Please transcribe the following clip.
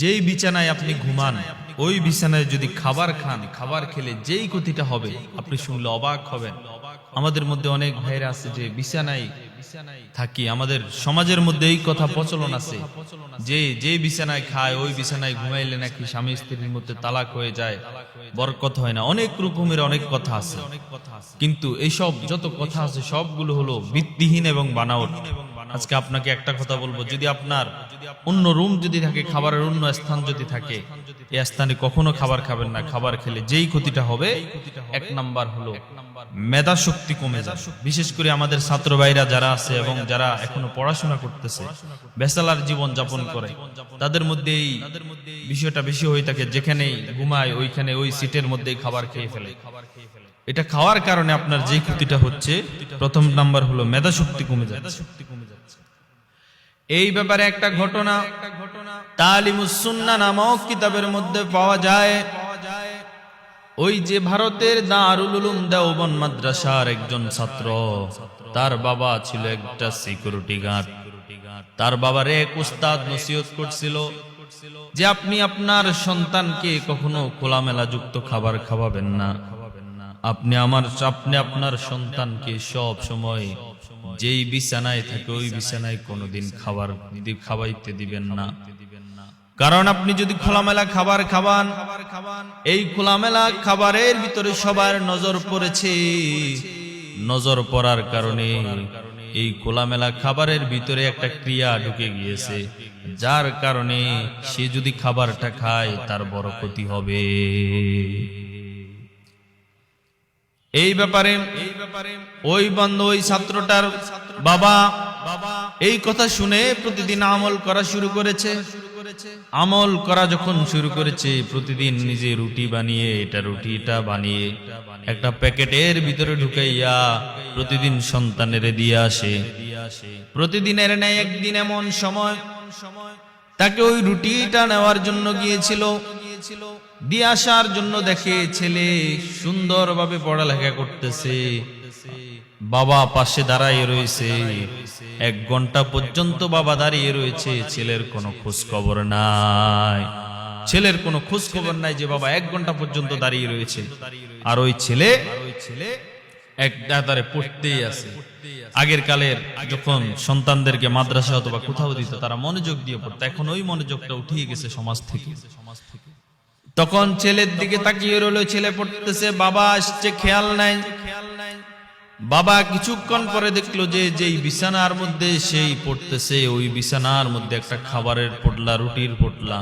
যেই বিছানায় আপনি ঘুমান, ওই বিছানায় যদি খাবার খান, খাবার খেলে যেই ক্ষতিটা হবে, আপনি শুনলে অবাক হবেন। আমাদের মধ্যে অনেক ভাইরা আছে যে বিছানায় থাকি, আমাদের সমাজের মধ্যে এই কথা প্রচলন আছে। যে যে বিছানায় খায়, ওই বিছানায় ঘুমাইলে নাকি স্বামী স্ত্রীর মধ্যে তালাক হয়ে যায়, বরকত হয় না। অনেক রকমের অনেক কথা আছে। কিন্তু এইসব যত কথা আছে, সবগুলো হলো ভিত্তিহীন এবং বানাওট। আজকে আপনাকে একটা কথা বলব। যদি আপনার অন্য রুম যদি থাকে, খাবারের অন্য স্থান যদি থাকে, এই স্থানে কখনো খাবার খাবেন না। খাবার খেলে যেই ক্ষতিটা হবে, এক নাম্বার হলো মেধা শক্তি কমে যায়। বিশেষ করে আমাদের ছাত্র ভাইরা যারা আছে এবং যারা এখনও পড়াশোনা করতেছে বেসালার জীবন যাপন করে, তাদের মধ্যে এই বিষয়টা বেশি হয়ে থাকে। যেখানেই ঘুমায়, ওইখানে ওই সিটের মধ্যেই খাবার খেয়ে ফেলে। এটা খাওয়ার কারণে আপনার যে ক্ষতিটা হচ্ছে, প্রথম নাম্বার হলো মেধা শক্তি কমে যাচ্ছে এই ব্যাপারে একটা ঘটনা তালিমুসুন্না নামক কিতাবের মধ্যে পাওয়া যায়। ওই যে ভারতের দারুল উলুম দেওবন মাদ্রাসার একজন ছাত্র, তার বাবা ছিল একটা সিকিউরিটি গার্ড তার বাবার এক উস্তাদ নসিহত করছিল যে আপনি আপনার সন্তানকে কখনো খোলামেলা যুক্ত খাবার খাওয়াবেন না। আপনি আমার, আপনি আপনার সন্তানকে সব সময় যেই বিছানায় থাকে, ওই বিছানায় কোনোদিন খাবার খাওয়াইতে দিবেন না। কারণ আপনি যদি খোলামেলা খাবার খাবান এই খোলামেলা খাবারের ভিতরে সবার নজর পড়েছে। নজর পড়ার কারণে এই খোলামেলা খাবারের ভিতরে একটা ক্রিয়া ঢুকে গিয়েছে। যার কারণে সে যদি খাবারটা খায়, তার বড় ক্ষতি হবে। এই ব্যাপারে ওই বন্ধ, ওই ছাত্রটার বাবা বাবা এই কথা শুনে প্রতিদিন আমল করা শুরু করেছে। আমল করা যখন শুরু করেছে, প্রতিদিন নিজে রুটি বানিয়ে, এটা রুটিটা বানিয়ে, একটা প্যাকেটের ভিতরে ঢুকাইয়া প্রতিদিন সন্তানের দিয়ে আসে। প্রতিদিনের ন্যায় একদিন এমন সময় তাকে ওই রুটিটা নেওয়ার জন্য গিয়েছিল। দিয়ে আসার জন্য দেখে ছেলে সুন্দরভাবে পড়ালেখা করতেছে। বাবা পাশে দাঁড়াইয়ে রয়েছে। এক ঘণ্টা পর্যন্ত বাবা দাঁড়িয়ে রয়েছে। ছেলের কোনো খোঁজ খবর নাই। ছেলের কোনো খোঁজ খবর নাই যে বাবা এক ঘণ্টা পর্যন্ত দাঁড়িয়ে রয়েছে। আর ওই ছেলে ছেলে এক দাদারে পড়তেই আছে। আগের কালের যখন সন্তানদেরকে মাদ্রাসা অথবা কোথাও দিত, তারা মনোযোগ দিয়ে পড়তো। এখন ওই মনোযোগটা উঠিয়ে গেছে সমাজ থেকে। তখন ছেলের দিকে তাকিয়ে রইল, ছেলে পড়তেছে, বাবা আসছে, খেয়াল নাই। বাবা কিছুক্ষণ পরে দেখল যে যেই বিছানার মধ্যে সেই পড়তেছে, ওই বিছানার মধ্যে একটা খাবারের পোটলা, রুটির পোটলা।